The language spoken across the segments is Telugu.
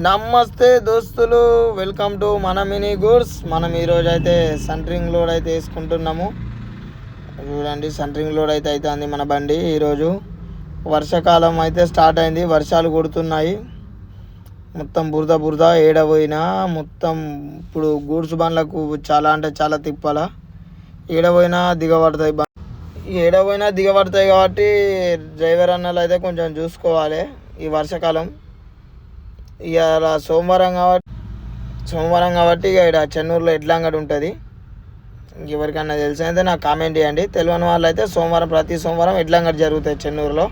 నమస్తే దోస్తులు వెల్కమ్ టు మన మినీ గూడ్స్. మనం ఈరోజు అయితే సంట్రింగ్ లోడ్ అయితే వేసుకుంటున్నాము. చూడండి సంట్రింగ్ లోడ్ అయితే అవుతుంది మన బండి. ఈరోజు వర్షాకాలం అయితే స్టార్ట్ అయింది. వర్షాలు కొడుతున్నాయి. మొత్తం బురద బురద ఏడపోయినా మొత్తం ఇప్పుడు గూడ్స్ బండ్లకు చాలా అంటే చాలా తిప్పాల. ఏడపోయినా దిగబడతాయి బండ్ ఏడపోయినా దిగబడతాయి కాబట్టి డ్రైవర్ అన్నలు అయితే కొంచెం చూసుకోవాలి ఈ వర్షాకాలం. ఇవాళ సోమవారం కాబట్టి సోమవారం కాబట్టి ఇక ఇక్కడ చెన్నూరులో ఎడ్లంగడి ఉంటుంది. ఎవరికన్నా తెలిసినైతే నాకు కామెంట్ చేయండి. తెలియని వాళ్ళు అయితే సోమవారం ప్రతి సోమవారం ఎడ్లంగడి జరుగుతాయి చెన్నూరులో.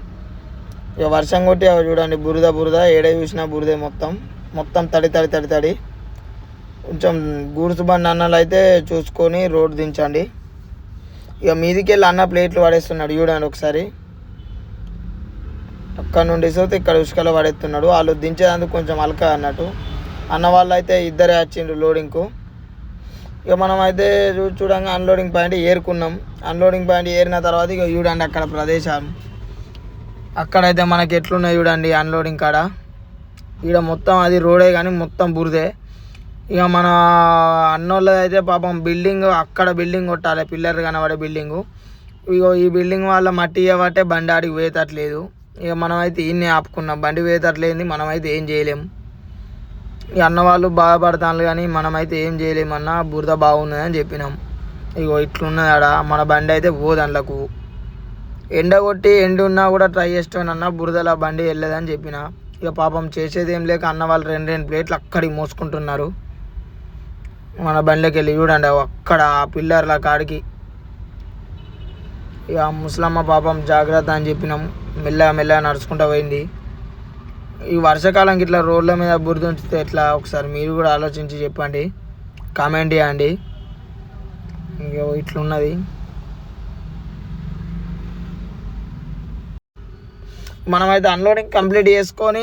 ఇక వర్షం కొట్టి అవి చూడండి బురద బురద ఏడే చూసినా బురదే మొత్తం. మొత్తం తడి తడి తడి తడి. కొంచెం గూడ్స్ బండి అన్నలు అయితే చూసుకొని రోడ్ దించండి. ఇక మీదికి వెళ్ళి అన్న ప్లేట్లు పడేస్తున్నాడు చూడండి ఒకసారి. అక్కడ నుండి సోతే ఇక్కడ ఉసుకలో పడేస్తున్నాడు. వాళ్ళు దించేందుకు కొంచెం అలక అన్నట్టు. అన్న వాళ్ళు అయితే ఇద్దరే వచ్చిండ్రు లోడింగ్కు ఇక మనం అయితే చూ- చూడంగా అన్లోడింగ్ పాయింట్ ఏరుకున్నాం. అన్లోడింగ్ పాయింట్ ఏరిన తర్వాత ఇక చూడండి అక్కడ ప్రదేశం. అక్కడైతే మనకి ఎట్లున్నాయి చూడండి అన్లోడింగ్ కాడ. ఈడ మొత్తం అది రోడే కానీ మొత్తం బురదే. ఇక మన అన్నోళ్ళది అయితే పాపం బిల్డింగ్ అక్కడ బిల్డింగ్ కొట్టాలి. పిల్లర్ కనబడే బిల్డింగు ఇగో ఈ బిల్డింగ్ వాళ్ళ మట్టి ఇవ్వబట్టే బండి ఆడికి పోయేటట్లేదు. ఇక మనం అయితే ఈయన్ని ఆపుకున్నాం. బండి వేతట్లేంది మనం అయితే ఏం చేయలేం. ఇక అన్న వాళ్ళు బాధపడతాను కానీ మనమైతే ఏం చేయలేమన్నా బురద బాగున్నది అని చెప్పినాం. ఇగో ఇట్లున్నది ఆడ మన బండి అయితే పోదండ్లకు ఎండ కొట్టి ఎండు ఉన్నా కూడా ట్రై చేస్తానన్న బురదల బండి వెళ్ళదని చెప్పిన. ఇక పాపం చేసేది ఏం లేక అన్న వాళ్ళు రెండు రెండు ప్లేట్లు అక్కడికి మోసుకుంటున్నారు. మన బండికి వెళ్ళి చూడండి అక్కడ ఆ పిల్లర్ల కాడికి. ఇక ముసలమ్మ పాపం జాగ్రత్త అని చెప్పినాం. మెల్లగా మెల్లగా నడుచుకుంటూ పోయింది. ఈ వర్షాకాలం ఇట్లా రోడ్ల మీద బురద ఉంచితే ఎట్లా? ఒకసారి మీరు కూడా ఆలోచించి చెప్పండి. కామెంట్ చేయండి. ఇక ఇట్లున్నది. మనమైతే అన్లోడింగ్ కంప్లీట్ చేసుకొని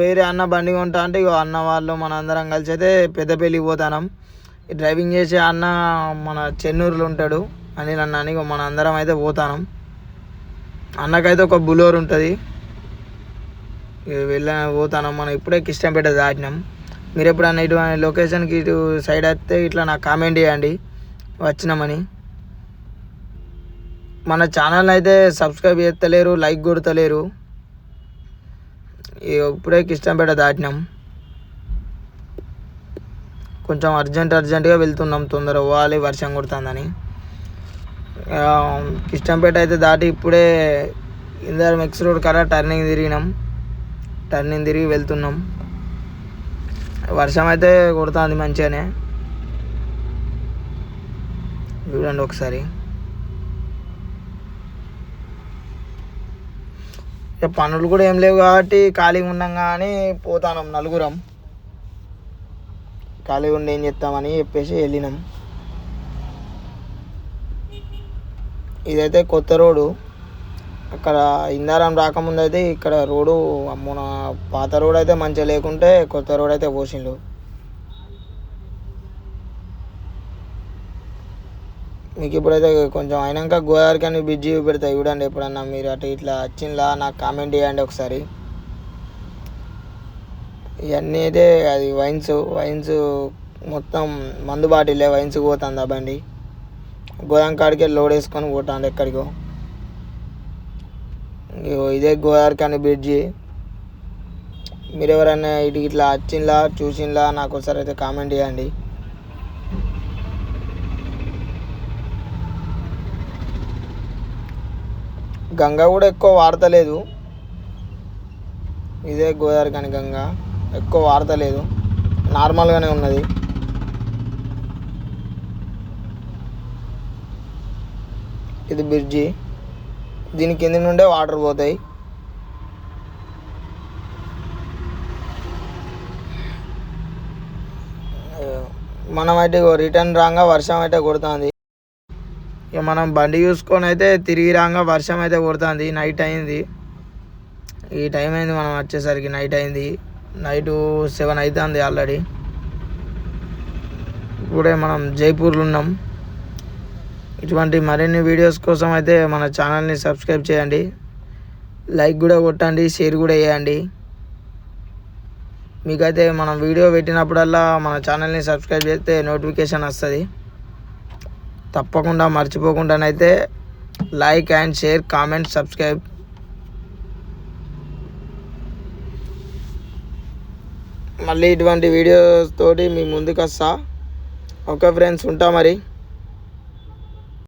వేరే అన్న బండి కొంటా అంటే ఇక అన్న వాళ్ళు మన అందరం కలిసి అయితే పెద్దపల్లికి పోతాం డ్రైవింగ్ చేసే అన్న మన చెన్నూరులో ఉంటాడు. అనిల్ అన్న అని మన అందరం అయితే పోతాం అన్నకైతే ఒక బులోర్ ఉంటుంది. వెళ్ళ పోతాను. మనం ఇప్పుడే కిష్టంపేట దాటినాం. మీరు ఎప్పుడన్నా ఇటు లొకేషన్కి ఇటు సైడ్ వస్తే ఇట్లా నాకు కామెంట్ చేయండి. వచ్చినామని. మన ఛానల్ అయితే సబ్స్క్రైబ్ చేస్తలేరు లైక్ కొడతలేరు. ఇక ఇప్పుడే కిష్టంపేట దాటినాం. కొంచెం అర్జెంట్ అర్జెంటుగా వెళ్తున్నాం. తొందర పోవాలి వర్షం కొడుతుందని. కిష్టంపేట అయితే దాటి ఇప్పుడే ఇందరం మిక్స్ రోడ్ కాడ టర్నింగ్ తిరిగినాం. టర్నింగ్ తిరిగి వెళ్తున్నాం. వర్షం అయితే కొడుతుంది మంచిగానే. చూడండి ఒకసారి. ఇక పనులు కూడా ఏం లేవు కాబట్టి ఖాళీగా ఉన్నాం కానీ పోతాను నలుగురం. ఖాళీగా ఉండి ఏం చేస్తామని చెప్పేసి వెళ్ళినాం. ఇదైతే కొత్త రోడ్డు. అక్కడ ఇందారం రాకముందు అయితే ఇక్కడ రోడ్డు మన పాత రోడ్ అయితే మంచిగా లేకుంటే కొత్త రోడ్ అయితే పోసిండు మీకు ఇప్పుడైతే కొంచెం అయినాక గోదావరి కానీ బ్రిడ్జి పెడతా చూడండి ఎప్పుడన్నా మీరు అటు ఇట్లా వచ్చిందా నాకు కామెంట్ చేయండి ఒకసారి. ఇవన్నీ అయితే అది వైన్స్ వైన్స్ మొత్తం మందు బాటిలే వైన్స్ పోతుంది బండి? గోదాం కాడికి లోడ్ వేసుకొని పోతాంది ఎక్కడికో. ఇగో ఇదే గోదావరి కానీ బ్రిడ్జి. మీరు ఎవరైనా ఇటు ఇట్లా వచ్చిందా చూసిందా నాకు ఒకసారి అయితే కామెంట్ చేయండి. గంగ కూడా ఎక్కువ వాడతలేదు. ఇదే గోదావరి కానీ గంగ ఎక్కువ వాడతలేదు. నార్మల్గానే ఉన్నది. ఇది బ్రిడ్జి. దీని కింద నుండే వాటర్ పోతాయి. మనం అయితే రిటర్న్ రాగా వర్షం అయితే కొడుతుంది. ఇక మనం బండి చూసుకొని అయితే తిరిగి రాగా వర్షం అయితే కొడుతుంది. నైట్ అయింది. ఈ టైం అయింది మనం వచ్చేసరికి నైట్ అయింది. నైట్ సెవెన్ అవుతుంది ఆల్రెడీ. ఇప్పుడే మనం జైపూర్లో ఉన్నాం. ఇటువంటి మరిన్ని వీడియోస్ కోసం అయితే మన ఛానల్ని సబ్స్క్రైబ్ చేయండి. లైక్ కూడా కొట్టండి షేర్ కూడా చేయండి. మీకైతే మనం వీడియో పెట్టినప్పుడల్లా మన ఛానల్ని సబ్స్క్రైబ్ చేస్తే నోటిఫికేషన్ వస్తుంది. తప్పకుండా మర్చిపోకుండానైతే like and share comment subscribe మళ్ళీ ఇటువంటి వీడియోస్ తోటి మీ ముందుకు వస్తా ఓకే ఫ్రెండ్స్ ఉంటా మరి.